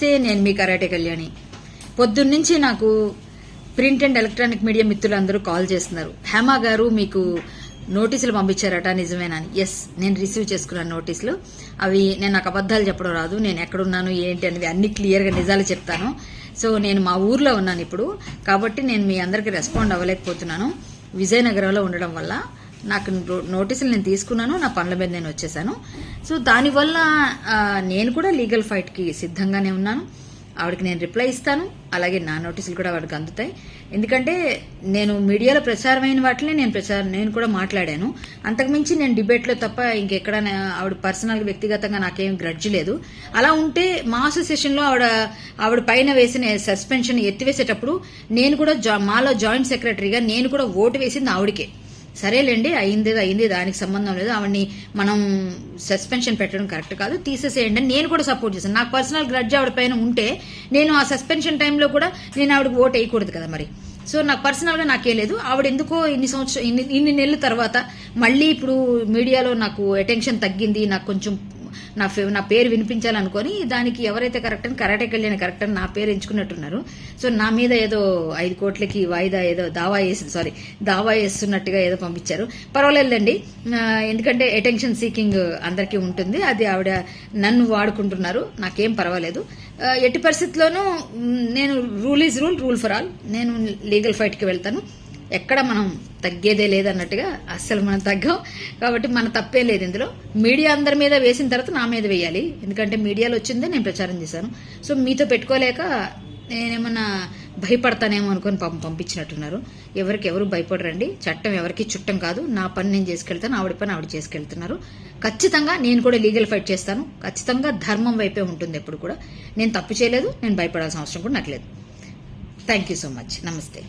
నమస్తే నేను మీ కరాటే కళ్యాణి. పొద్దున్నుంచి నాకు ప్రింట్ అండ్ ఎలక్ట్రానిక్ మీడియా మిత్రులందరూ కాల్ చేస్తున్నారు. హేమ గారు మీకు నోటీసులు పంపించారట నిజమేనని. ఎస్ నేను రిసీవ్ చేసుకున్నాను నోటీసులు. అవి నేను నాకు అబద్ధాలు చెప్పడం రాదు నేను ఎక్కడున్నాను ఏంటి అనేది అన్ని క్లియర్గా నిజాలు చెప్తాను. సో నేను మా ఊర్లో ఉన్నాను ఇప్పుడు. కాబట్టి నేను మీ అందరికీ రెస్పాండ్ అవ్వలేకపోతున్నాను. విజయనగరంలో ఉండడం వల్ల నాకు నోటీసులు నేను తీసుకున్నాను నా పనుల మీద నేను వచ్చేసాను. సో దానివల్ల నేను కూడా లీగల్ ఫైట్కి సిద్ధంగానే ఉన్నాను. ఆవిడకి నేను రిప్లై ఇస్తాను. అలాగే నా నోటీసులు కూడా ఆవిడకి అందుతాయి. ఎందుకంటే నేను మీడియాలో ప్రచారమైన వాటిని నేను ప్రచారం నేను కూడా మాట్లాడాను. అంతకుమించి నేను డిబేట్లో తప్ప ఇంకెక్కడ ఆవిడ పర్సనల్ వ్యక్తిగతంగా నాకేం గ్రడ్జ్ లేదు. అలా ఉంటే మా అసోసియేషన్లో ఆవిడ ఆవిడ పైన వేసిన సస్పెన్షన్ ఎత్తివేసేటప్పుడు నేను కూడా జా- మాలో జాయింట్ సెక్రటరీగా నేను కూడా ఓటు వేసింది ఆవిడకే. సరేలేండి అయింది అయింది దానికి సంబంధం లేదు. ఆవిడని మనం సస్పెన్షన్ పెట్టడం కరెక్ట్ కాదు. తీసేసేయండి అని నేను కూడా సపోర్ట్ చేశాను. నాకు పర్సనల్ గ్రడ్జ్ ఆవిడ పైన ఉంటే నేను ఆ సస్పెన్షన్ టైంలో కూడా నేను ఆవిడకి ఓట్ వేయకూడదు కదా మరి. సో నాకు పర్సనల్గా నాకే లేదు. ఆవిడ ఎందుకో ఇన్ని సంవత్సరం ఇన్ని ఇన్ని నెలల తర్వాత మళ్ళీ ఇప్పుడు మీడియాలో నాకు అటెన్షన్ తగ్గింది నాకు కొంచెం నా ఫే- నా పేరు వినిపించాలనుకొని దానికి ఎవరైతే కరెక్ట్ అని కరాటే కళ్యాణ్ కరెక్ట్ అని నా పేరు ఎంచుకున్నట్టున్నారు. సో నా మీద ఏదో ఐదు కోట్లకి వాయిదా ఏదో దావా వేసి సారీ దావా వేస్తున్నట్టుగా ఏదో పంపించారు. పర్వాలేదండి ఎందుకంటే అటెన్షన్ సీకింగ్ అందరికీ ఉంటుంది. అది ఆవిడ నన్ను వాడుకుంటున్నారు. నాకేం పర్వాలేదు. ఎట్టి పరిస్థితుల్లోనూ నేను rule is rule rule for all. నేను లీగల్ ఫైట్కి వెళ్తాను. ఎక్కడ మనం తగ్గేదే లేదన్నట్టుగా అస్సలు మనం తగ్గం. కాబట్టి మన తప్పే లేదు ఇందులో. మీడియా అందరి మీద వేసిన తర్వాత నా మీద వేయాలి. ఎందుకంటే మీడియాలో వచ్చిందే నేను ప్రచారం చేశాను. సో మీతో పెట్టుకోలేక నేనేమన్నా భయపడతానేమో అనుకొని పంప పంపించినట్టున్నారు. ఎవరికి ఎవరు భయపడరండి. చట్టం ఎవరికి చుట్టం కాదు. నా పని నేను చేసుకెళ్తాను ఆవిడ పని ఆవిడ చేసుకెళ్తున్నారు. ఖచ్చితంగా నేను కూడా లీగల్ ఫైట్ చేస్తాను. ఖచ్చితంగా ధర్మం వైపే ఉంటుంది ఎప్పుడు కూడా. నేను తప్పు చేయలేదు నేను భయపడాల్సిన అవసరం కూడా నాకు లేదు. Thank you so much. నమస్తే.